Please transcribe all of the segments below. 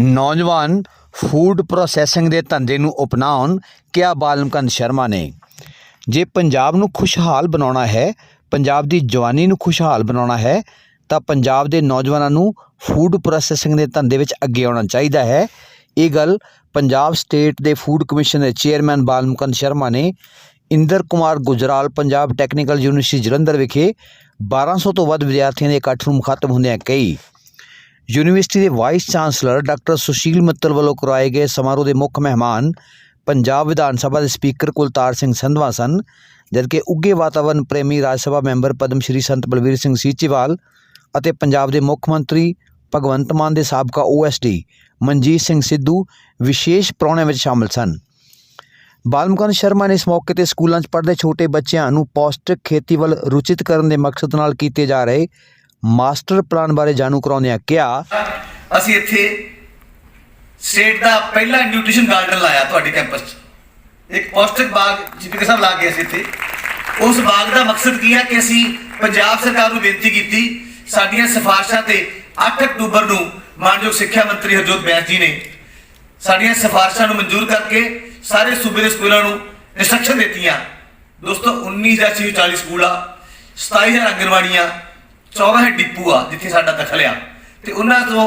ਨੌਜਵਾਨ food processing ਦੇ ਧੰਦੇ ਨੂੰ ਅਪਣਾਉਣ ਕਿਹਾ ਬਾਲਮਕੰਦ ਸ਼ਰਮਾ ਨੇ। ਜੇ ਪੰਜਾਬ ਨੂੰ ਖੁਸ਼ਹਾਲ ਬਣਾਉਣਾ ਹੈ, ਪੰਜਾਬ ਦੀ ਜਵਾਨੀ ਨੂੰ ਖੁਸ਼ਹਾਲ ਬਣਾਉਣਾ ਹੈ, ਤਾਂ ਪੰਜਾਬ ਦੇ ਨੌਜਵਾਨਾਂ ਨੂੰ ਫੂਡ ਪ੍ਰੋਸੈਸਿੰਗ ਦੇ ਧੰਦੇ ਵਿੱਚ ਅੱਗੇ ਆਉਣਾ ਚਾਹੀਦਾ ਹੈ। ਇਹ ਗੱਲ ਪੰਜਾਬ ਸਟੇਟ ਦੇ ਫੂਡ ਕਮਿਸ਼ਨ ਦੇ ਚੇਅਰਮੈਨ ਬਾਲਮਕੰਦ ਸ਼ਰਮਾ ਨੇ ਇੰਦਰ ਕੁਮਾਰ ਗੁਜਰਾਲ ਪੰਜਾਬ ਟੈਕਨੀਕਲ ਯੂਨੀਵਰਸਿਟੀ ਜਲੰਧਰ ਵਿਖੇ 1200 ਤੋਂ ਵੱਧ ਵਿਦਿਆਰਥੀਆਂ ਦੇ ਇਕੱਠ ਨੂੰ ਮੁਖਾਤਬ ਹੁੰਦਿਆਂ ਕਹੀ। ਯੂਨੀਵਰਸਿਟੀ ਦੇ vice chancellor doctor Sushil Mittal ਵੱਲੋਂ ਕਰਵਾਏ ਗਏ ਸਮਾਰੋਹ ਦੇ ਮੁੱਖ ਮਹਿਮਾਨ ਪੰਜਾਬ ਵਿਧਾਨ ਸਭਾ ਦੇ ਸਪੀਕਰ ਕੁਲਤਾਰ ਸਿੰਘ ਸੰਧਵਾ ਸਨ, ਜਦਕਿ ਉੱਗੇ ਵਾਤਾਵਰਣ ਪ੍ਰੇਮੀ ਰਾਜ ਸਭਾ ਮੈਂਬਰ ਪਦਮ ਸ਼੍ਰੀ ਸੰਤ ਬਲਵੀਰ ਸਿੰਘ ਸੀਚੇਵਾਲ ਅਤੇ ਪੰਜਾਬ ਦੇ ਮੁੱਖ ਮੰਤਰੀ ਭਗਵੰਤ ਮਾਨ ਦੇ ਸਾਬਕਾ ਓਐਸਡੀ ਮਨਜੀਤ ਸਿੰਘ ਸਿੱਧੂ ਵਿਸ਼ੇਸ਼ ਪ੍ਰਾਹੁਣਿਆਂ ਵਿੱਚ ਸ਼ਾਮਲ ਸਨ। ਬਾਲਮਕਨ ਸ਼ਰਮਾ ਨੇ ਇਸ ਮੌਕੇ ਤੇ ਸਕੂਲਾਂ 'ਚ ਪੜ੍ਹਦੇ ਛੋਟੇ ਬੱਚਿਆਂ ਨੂੰ ਪੌਸ਼ਟਿਕ ਖੇਤੀ ਵੱਲ ਰੁਚਿਤ ਕਰਨ ਦੇ ਮਕਸਦ ਨਾਲ ਕੀਤੇ ਜਾ ਰਹੇ ਮਾਸਟਰ ਪਲਾਨ ਬਾਰੇ ਜਾਣੂ ਕਰਾਉਂਦਿਆਂ ਕਿਹਾ, ਅਸੀਂ ਇੱਥੇ ਸਟੇਟ ਦਾ ਪਹਿਲਾ ਨਿਊਟ੍ਰੀਸ਼ਨ ਗਾਰਡਨ ਲਾਇਆ ਤੁਹਾਡੇ ਕੈਂਪਸ 'ਚ। ਇੱਕ ਪੌਸ਼ਟਿਕ ਬਾਗ ਜਿਪੀਕੇ ਸਾਹਿਬ ਲਾ ਕੇ ਅਸੀਂ ਇੱਥੇ। ਉਸ ਬਾਗ ਦਾ ਮਕਸਦ ਕੀ ਹੈ ਕਿ ਅਸੀਂ ਪੰਜਾਬ ਸਰਕਾਰ ਨੂੰ ਬੇਨਤੀ ਕੀਤੀ, ਸਾਡੀਆਂ ਸਿਫਾਰਿਸ਼ਾਂ ਤੇ 8 ਅਕਤੂਬਰ ਨੂੰ ਮਾਨਯੋਗ ਸਿੱਖਿਆ ਮੰਤਰੀ ਹਰਜੋਤ ਬੈਂਸ ਜੀ ਨੇ ਸਾਡੀਆਂ ਸਿਫਾਰਿਸ਼ਾਂ ਨੂੰ ਮਨਜ਼ੂਰ ਕਰਕੇ ਸਾਰੇ ਸੂਬੇ ਦੇ ਸਕੂਲਾਂ ਨੂੰ ਇੰਸਟਰਕਸ਼ਨ ਦਿੱਤੀਆਂ। ਦੋਸਤੋ 19040 ਸਕੂਲ ਆ 27000 ਅੰਗਨਵਾੜੀਆਂ 14 ਡਿਪੂ ਆ, ਜਿੱਥੇ ਸਾਡਾ ਦਖਲ ਆ। ਤੇ ਉਹਨਾਂ ਤੋਂ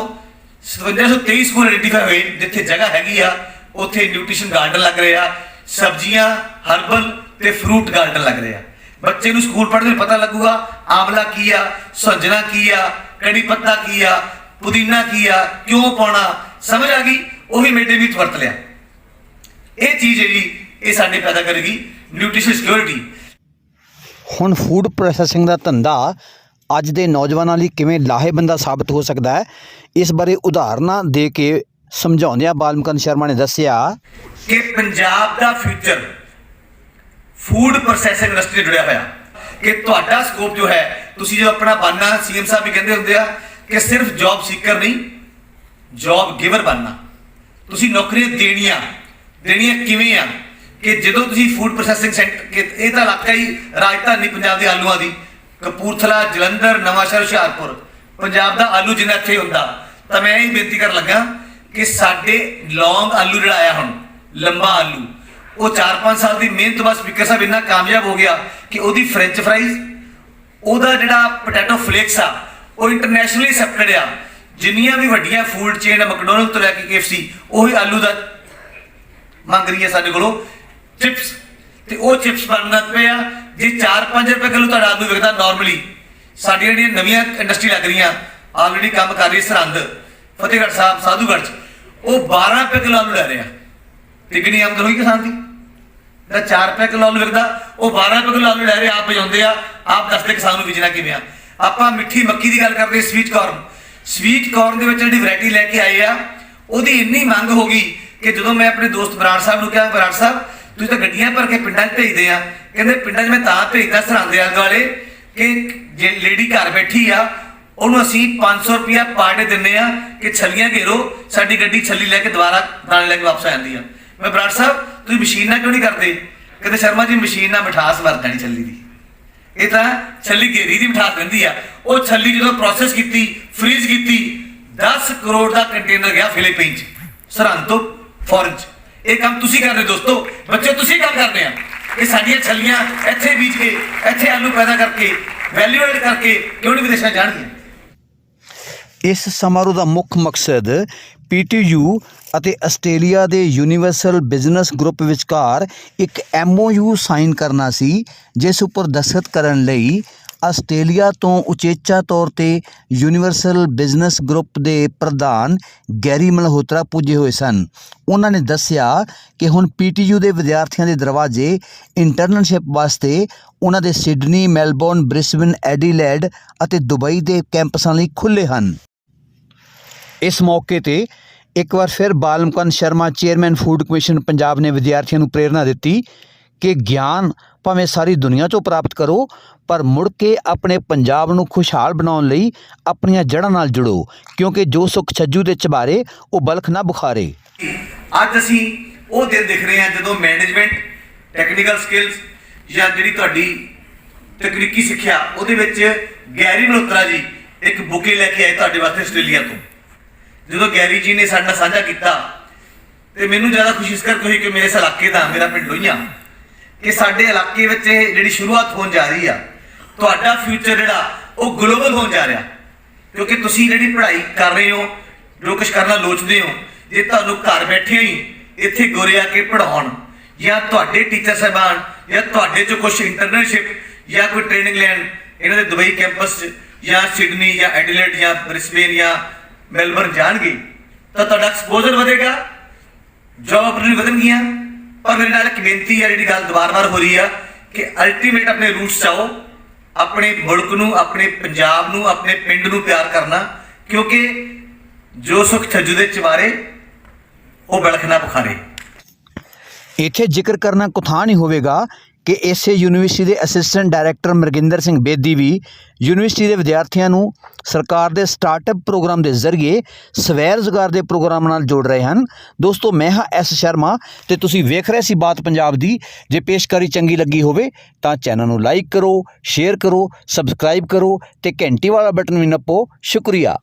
5723 ਸਕੂਲ ਆਇਡੈਂਟੀਫਾਈ ਹੋਏ, ਜਿੱਥੇ ਜਗ੍ਹਾ ਹੈਗੀ ਆ, ਉੱਥੇ ਨਿਊਟ੍ਰੀਸ਼ਨ ਗਾਰਡਨ ਲੱਗ ਰਿਹਾ, ਸਬਜ਼ੀਆਂ ਹਰਬਲ ਤੇ ਫਰੂਟ ਗਾਰਡਨ ਲੱਗ ਰਹੇ। ਆ ਬੱਚੇ ਨੂੰ ਸਕੂਲ ਪੜ੍ਹਦੇ ਪਤਾ ਲੱਗੂਗਾ ਆਮਲਾ ਕੀ ਆ, ਸੰਜਣਾ ਕੀ ਆ, ਕੜੀ ਪੱਤਾ ਕੀ ਆ, ਪੁਦੀਨਾ ਕੀ ਆ, ਕਿਉਂ ਪਾਉਣਾ, ਸਮਝ ਆ ਗਈ? ਉਹੀ ਮੇਡੇ ਵਿੱਚ ਵਰਤ ਲਿਆ। ਇਹ ਚੀਜ਼ ਜਿਹੜੀ, ਇਹ ਸਾਡੇ ਪੈਦਾ ਕਰੇਗੀ ਨਿਊਟ੍ਰੀਸ਼ਨ ਸਿਕਿਉਰਿਟੀ ਹੁਣ ਫੂਡ ਪ੍ਰੋਸੈਸਿੰਗ ਦਾ ਧੰਦਾ ਅੱਜ ਦੇ ਨੌਜਵਾਨਾਂ ਲਈ ਕਿਵੇਂ ਲਾਹੇਬੰਦਾ ਸਾਬਤ ਹੋ ਸਕਦਾ ਹੈ, ਇਸ ਬਾਰੇ ਉਦਾਹਰਨਾਂ ਦੇ ਕੇ ਸਮਝਾਉਂਦਿਆਂ ਬਾਲਮਕਨ ਸ਼ਰਮਾ ਨੇ ਦੱਸਿਆ। ਕਿ ਪੰਜਾਬ ਦਾ ਫਿਊਚਰ ਫੂਡ ਪ੍ਰੋਸੈਸਿੰਗ ਇੰਡਸਟਰੀ ਨਾਲ ਜੁੜਿਆ ਹੋਇਆ। ਕਿ ਤੁਹਾਡਾ ਸਕੋਪ ਜੋ ਹੈ, ਤੁਸੀਂ ਜੋ ਆਪਣਾ ਬਣਨਾ ਸੀਐਮ ਸਾਹਿਬ ਵੀ ਕਹਿੰਦੇ ਹੁੰਦੇ ਆ ਕਿ ਸਿਰਫ ਜੌਬ ਸੀਕਰ ਨਹੀਂ ਜੌਬ ਗਿਵਰ ਬਣਨਾ। ਤੁਸੀਂ ਨੌਕਰੀਆਂ ਦੇਣੀਆਂ ਦੇਣੀਆਂ ਕਿਵੇਂ ਆ? ਕਿ ਜਦੋਂ ਤੁਸੀਂ ਫੂਡ ਪ੍ਰੋਸੈਸਿੰਗ ਸੈਂਟਰ ਇਹ ਤਾਂ ਇਲਾਕਾ ਹੀ ਰਾਜਧਾਨੀ ਪੰਜਾਬ ਦੇ ਆਲੂਆਂ ਦੀ। ਕਪੂਰਥਲਾ, ਜਲੰਧਰ, ਨਵਾਂਸ਼ਹਿਰ, ਹੁਸ਼ਿਆਰਪੁਰ। ਪੰਜਾਬ ਦਾ ਆਲੂ ਜਿੰਨਾ ਇੱਥੇ ਹੁੰਦਾ। ਤਾਂ ਮੈਂ ਇਹ ਬੇਨਤੀ ਕਰਨ ਲੱਗਾ ਕਿ ਸਾਡੇ ਲੌਂਗ ਆਲੂ ਜਿਹੜਾ ਆਇਆ ਹੁਣ, ਲੰਬਾ ਆਲੂ, ਉਹ 4-5 ਸਾਲ ਦੀ ਮਿਹਨਤ ਬਾਅਦ ਸਪੀਕਰ ਸਾਹਿਬ ਇੰਨਾ ਕਾਮਯਾਬ ਹੋ ਗਿਆ ਕਿ ਉਹਦੀ ਫ੍ਰੈਂਚ ਫਰਾਈਜ਼, ਉਹਦਾ ਜਿਹੜਾ ਪੋਟੈਟੋ ਫਲੇਕਸ ਆ, ਉਹ ਇੰਟਰਨੈਸ਼ਨਲੀ ਐਕਸੈਪਟਡ ਆ। ਜਿੰਨੀਆਂ ਵੀ ਵੱਡੀਆਂ ਫੂਡ ਚੇਨ ਮੈਕਡੋਨਲਡ ਤੋਂ ਲੈ ਕੇ KFC ਉਹੀ ਆਲੂ ਦਾ ਮੰਗ ਰਹੀ ਹੈ ਸਾਡੇ ਕੋਲੋਂ। ਚਿਪਸ, ਤੇ ਉਹ ਚਿਪਸ ਬਣਨਾ ਪਿਆ ਜੇ 4-5 ਰੁਪਏ ਕਿਲੋ ਤੁਹਾਡਾ ਆਲੂ ਵਿਕਦਾ ਨਾਰਮਲੀ ਸਾਡੀਆਂ ਜਿਹੜੀਆਂ ਨਵੀਆਂ ਇੰਡਸਟਰੀ ਲੱਗ ਰਹੀਆਂ ਆਲਰੇਡੀ ਕੰਮ ਕਰ ਰਹੀ ਸਰਹੰਦ, ਫਤਿਹਗੜ੍ਹ ਸਾਹਿਬ, ਸਾਧੂਗੜ੍ਹ 'ਚ, ਉਹ 12 ਰੁਪਏ ਕਿਲੋ ਆਲੂ ਲੈ ਰਹੇ ਆ। ਤਿਗਣੀ ਆਮਦਨ ਹੋਈ ਕਿਸਾਨ ਦੀ? ਜਿਹੜਾ 4 ਰੁਪਏ ਕਿਲੋ ਆਲੂ ਵਿਕਦਾ, ਉਹ 12 ਰੁਪਏ ਕਿਲੋ ਆਲੂ ਲੈ ਰਹੇ ਆਪ ਬਜਾਉਂਦੇ ਆ, ਆਪ ਦੱਸਦੇ ਕਿਸਾਨ ਨੂੰ ਬੀਜਣਾ ਕਿਵੇਂ ਆ। ਆਪਾਂ ਮਿੱਠੀ ਮੱਕੀ ਦੀ ਗੱਲ ਕਰਦੇ ਸਵੀਟ ਕਾਰਨ ਸਵੀਟ ਕਾਰਨ ਦੇ ਵਿੱਚ ਜਿਹੜੀ ਵੈਰਾਈਟੀ ਲੈ ਕੇ ਆਏ ਆ, ਉਹਦੀ ਇੰਨੀ ਮੰਗ ਹੋ ਗਈ ਕਿ ਜਦੋਂ ਮੈਂ ਆਪਣੇ ਦੋਸਤ ਬਰਾੜ ਸਾਹਿਬ ਨੂੰ ਕਿਹਾ, ਬਰਾੜ ਸਾਹਿਬ ਤੁਸੀਂ ਤਾਂ ਗੱਡੀਆਂ ਭਰ ਕੇ ਪਿੰਡਾਂ 'ਚ ਭੇਜਦੇ ਆ। ਕਹਿੰਦੇ ਪਿੰਡਾਂ 'ਚ ਮੈਂ ਤਾਂ ਭੇਜਦਾ ਸਰਾਂਦੇ ਆਲੇ ਦੁਆਲੇ ਕਿ ਜੇ ਲੇਡੀ ਘਰ ਬੈਠੀ ਆ, ਉਹਨੂੰ ਅਸੀਂ 500 ਰੁਪਿਆ ਪਰ ਡੇ ਦਿੰਨੇ ਆ ਕਿ ਛੱਲੀਆਂ ਘੇਰੋ, ਸਾਡੀ ਗੱਡੀ ਛੱਲੀ ਲੈ ਕੇ ਦੁਬਾਰਾ ਦਾਣੇ ਲੈ ਕੇ ਵਾਪਸ ਆ ਜਾਂਦੀ ਆ। ਮੈਂ ਬਰਾੜ ਸਾਹਿਬ, ਤੁਸੀਂ ਮਸ਼ੀਨ ਨਾਲ ਕਿਉਂ ਨਹੀਂ ਕਰਦੇ? ਕਹਿੰਦੇ ਸ਼ਰਮਾ ਜੀ, ਮਸ਼ੀਨ ਨਾਲ ਮਿਠਾਸ ਵਰਤ ਨਹੀਂ ਛੱਲੀ ਦੀ। ਇਹ ਤਾਂ ਛੱਲੀ ਘੇਰੀ ਦੀ ਮਿਠਾਸ ਦਿੰਦੀ ਆ। ਉਹ ਛੱਲੀ ਜਦੋਂ ਪ੍ਰੋਸੈਸ ਕੀਤੀ ਫ੍ਰੀਜ਼ ਕੀਤੀ 10 ਕਰੋੜ ਦਾ ਕੰਟੇਨਰ ਗਿਆ ਫਿਲੀਪੀਨ ਚ, ਸਰਹੰਦ ਤੋਂ ਫੋਰਨ ਚ। ਇਹ ਕੰਮ ਤੁਸੀਂ ਕਰਦੇ ਦੋਸਤੋ। ਬੱਚੇ ਤੁਸੀਂ ਕੰਮ ਕਰਦੇ ਆ। ਇਹ ਸਾਡੀਆਂ ਛੱਲੀਆਂ ਇੱਥੇ ਬੀਜ ਕੇ, ਇੱਥੇ ਆਲੂ ਪੈਦਾ ਕਰਕੇ ਵੈਲਿਊ ਐਡ ਕਰਕੇ ਕਿਉਂ ਨਹੀਂ ਵਿਦੇਸ਼ਾਂ ਜਾਣਗੀਆਂ? ਇਸ ਸਮਾਰੋਹ ਦਾ ਮੁੱਖ ਮਕਸਦ ਪੀਟੀਯੂ ਅਤੇ ਆਸਟ੍ਰੇਲੀਆ ਦੇ ਯੂਨੀਵਰਸਲ ਬਿਜ਼ਨਸ ਗਰੁੱਪ ਵਿਚਕਾਰ ਇੱਕ ਐਮਓਯੂ ਸਾਈਨ ਕਰਨਾ ਸੀ, ਜਿਸ ਉੱਪਰ ਦਸਖਤ ਕਰਨ ਲਈ ਆਸਟ੍ਰੇਲੀਆ ਤੋਂ ਉਚੇਚਾ ਤੌਰ ਤੇ ਯੂਨੀਵਰਸਲ ਬਿਜ਼ਨਸ ਗਰੁੱਪ ਦੇ ਪ੍ਰਧਾਨ ਗੈਰੀ ਮਲਹੋਤਰਾ ਪੁੱਜੇ ਹੋਏ ਸਨ। ਉਹਨਾਂ ਨੇ ਦੱਸਿਆ ਕਿ ਹੁਣ ਪੀਟੀਯੂ ਦੇ ਵਿਦਿਆਰਥੀਆਂ ਦੇ ਦਰਵਾਜ਼ੇ ਇੰਟਰਨਸ਼ਿਪ ਵਾਸਤੇ ਉਹਨਾਂ ਦੇ ਸਿਡਨੀ, ਮੈਲਬੌਰਨ, ਬ੍ਰਿਸਬਨ, ਐਡੀਲੇਡ ਅਤੇ ਦੁਬਈ ਦੇ ਕੈਂਪਸਾਂ ਲਈ ਖੁੱਲ੍ਹੇ ਹਨ। ਇਸ ਮੌਕੇ ਤੇ ਇੱਕ ਵਾਰ ਫਿਰ Balmukand Sharma, chairman food commission, Punjab ਨੇ ਵਿਦਿਆਰਥੀਆਂ ਨੂੰ ਪ੍ਰੇਰਣਾ ਦਿੱਤੀ ਕਿ ਗਿਆਨ ਭਾਵੇਂ ਸਾਰੀ ਦੁਨੀਆ ਚੋਂ ਪ੍ਰਾਪਤ ਕਰੋ, ਪਰ ਮੁੜ ਕੇ ਆਪਣੇ ਪੰਜਾਬ ਨੂੰ ਖੁਸ਼ਹਾਲ ਬਣਾਉਣ ਲਈ ਆਪਣੀਆਂ ਜੜ੍ਹਾਂ ਨਾਲ ਜੁੜੋ, ਕਿਉਂਕਿ ਜੋ ਸੁਖ ਛੱਜੂ ਦੇ ਚਬਾਰੇ, ਉਹ ਬਲਖ ਨਾ ਬੁਖਾਰੇ। ਅੱਜ ਅਸੀਂ ਉਹ ਦਿਨ ਦੇਖ ਰਹੇ ਹਾਂ ਜਦੋਂ ਮੈਨੇਜਮੈਂਟ ਟੈਕਨੀਕਲ ਸਕਿੱਲਸ ਜਾਂ ਜਿਹੜੀ ਤੁਹਾਡੀ ਤਕਨੀਕੀ ਸਿੱਖਿਆ, ਉਹਦੇ ਵਿੱਚ ਗੈਰੀ ਮਲਹੋਤਰਾ ਜੀ ਇੱਕ ਬੁਕੇ ਲੈ ਕੇ ਆਏ ਤੁਹਾਡੇ ਵਾਸਤੇ ਆਸਟ੍ਰੇਲੀਆ ਤੋਂ। ਜਦੋਂ ਗੈਰੀ ਜੀ ਨੇ ਸਾਡੇ ਨਾਲ ਸਾਂਝਾ ਕੀਤਾ, ਤੇ ਮੈਨੂੰ ਜ਼ਿਆਦਾ ਖੁਸ਼ੀ ਇਸ ਕਰਕੇ ਹੋਈ ਕਿ ਮੇਰੇ ਇਸ ਇਲਾਕੇ ਦਾ, ਮੇਰਾ ਪਿੰਡ ਲੋਹੀਆਂ ਕਿ ਸਾਡੇ ਇਲਾਕੇ ਵਿੱਚ ਇਹ ਜਿਹੜੀ ਸ਼ੁਰੂਆਤ ਹੋਣ ਜਾ ਰਹੀ ਆ, ਤੁਹਾਡਾ ਫਿਊਚਰ ਜਿਹੜਾ, ਉਹ ਗਲੋਬਲ ਹੋਣ ਜਾ ਰਿਹਾ। ਕਿਉਂਕਿ ਤੁਸੀਂ ਜਿਹੜੀ ਪੜ੍ਹਾਈ ਕਰ ਰਹੇ ਹੋ, ਜੋ ਕੁਝ ਕਰਨਾ ਲੋਚਦੇ ਹੋ, ਜੇ ਤੁਹਾਨੂੰ ਘਰ ਬੈਠੇ ਹੀ ਇੱਥੇ ਗੋਰੇ ਆ ਕੇ ਪੜਾਉਣ ਜਾਂ ਤੁਹਾਡੇ ਟੀਚਰ ਸਾਹਿਬਾਨ, ਜਾਂ ਤੁਹਾਡੇ ਚੋਂ ਕੁਝ ਇੰਟਰਨਸ਼ਿਪ ਜਾਂ ਕੋਈ ਟ੍ਰੇਨਿੰਗ ਲੈਣ, ਇਹਨਾਂ ਦੇ ਦੁਬਈ ਕੈਂਪਸ 'ਚ, ਜਾਂ ਸਿਡਨੀ ਜਾਂ ਐਡੀਲੇਡ ਜਾਂ ਬ੍ਰਿਸਬੇਨ ਜਾਂ ਮੈਲਬਰਨ ਜਾਣਗੇ, ਤਾਂ ਤੁਹਾਡਾ ਐਕਸਪੋਜ਼ਰ ਵਧੇਗਾ ਜੌਬ ਆਪਰਚੁਨਿਟੀ ਵਧਣਗੀਆਂ। ਪਰ ਮੇਰੇ ਨਾਲ ਇੱਕ ਬੇਨਤੀ ਹੈ, ਜਿਹੜੀ ਗੱਲ ਦੁਬਾਰ-ਬਾਰ ਹੋ ਰਹੀ ਆ, ਕਿ ਅਲਟੀਮੇਟ ਆਪਣੇ ਰੂਟਸ ਚਾਓ ਆਪਣੇ ਮੁਲਕ ਨੂੰ, ਆਪਣੇ ਪੰਜਾਬ ਨੂੰ, ਆਪਣੇ ਪਿੰਡ ਨੂੰ ਪਿਆਰ ਕਰਨਾ, ਕਿਉਂਕਿ ਜੋ ਸੁਖ ਛੱਜੂ ਦੇ ਚਵਾਰੇ ਉਹ ਬਲਖਣਾ ਬੁਖਾਰੇ ਇੱਥੇ ਜ਼ਿਕਰ ਕਰਨਾ ਕੁਥਾ ਨਹੀਂ ਹੋਵੇਗਾ ਕਿ ਇਸੇ ਯੂਨੀਵਰਸਿਟੀ ਦੇ ਅਸਿਸਟੈਂਟ ਡਾਇਰੈਕਟਰ ਮਰਗਿੰਦਰ ਸਿੰਘ ਬੇਦੀ ਵੀ ਯੂਨੀਵਰਸਿਟੀ ਦੇ ਵਿਦਿਆਰਥੀਆਂ ਨੂੰ ਸਰਕਾਰ ਦੇ ਸਟਾਰਟਅਪ ਪ੍ਰੋਗਰਾਮ ਦੇ ਜ਼ਰੀਏ ਸਵੈ ਰੁਜ਼ਗਾਰ ਦੇ ਪ੍ਰੋਗਰਾਮ ਨਾਲ ਜੋੜ ਰਹੇ ਹਨ। ਦੋਸਤੋ, ਮੈਂ ਹਾਂ ਐਸ ਸ਼ਰਮਾ ਤੇ ਤੁਸੀਂ ਵੇਖ ਰਹੇ ਸੀ ਬਾਤ ਪੰਜਾਬ ਦੀ। ਜੇ ਪੇਸ਼ਕਾਰੀ ਚੰਗੀ ਲੱਗੀ ਹੋਵੇ ਤਾਂ ਚੈਨਲ ਨੂੰ ਲਾਈਕ ਕਰੋ, ਸ਼ੇਅਰ ਕਰੋ, ਸਬਸਕ੍ਰਾਈਬ ਕਰੋ ਤੇ ਘੰਟੀ ਵਾਲਾ ਬਟਨ ਵੀ ਨੱਪੋ। ਸ਼ੁਕਰੀਆ।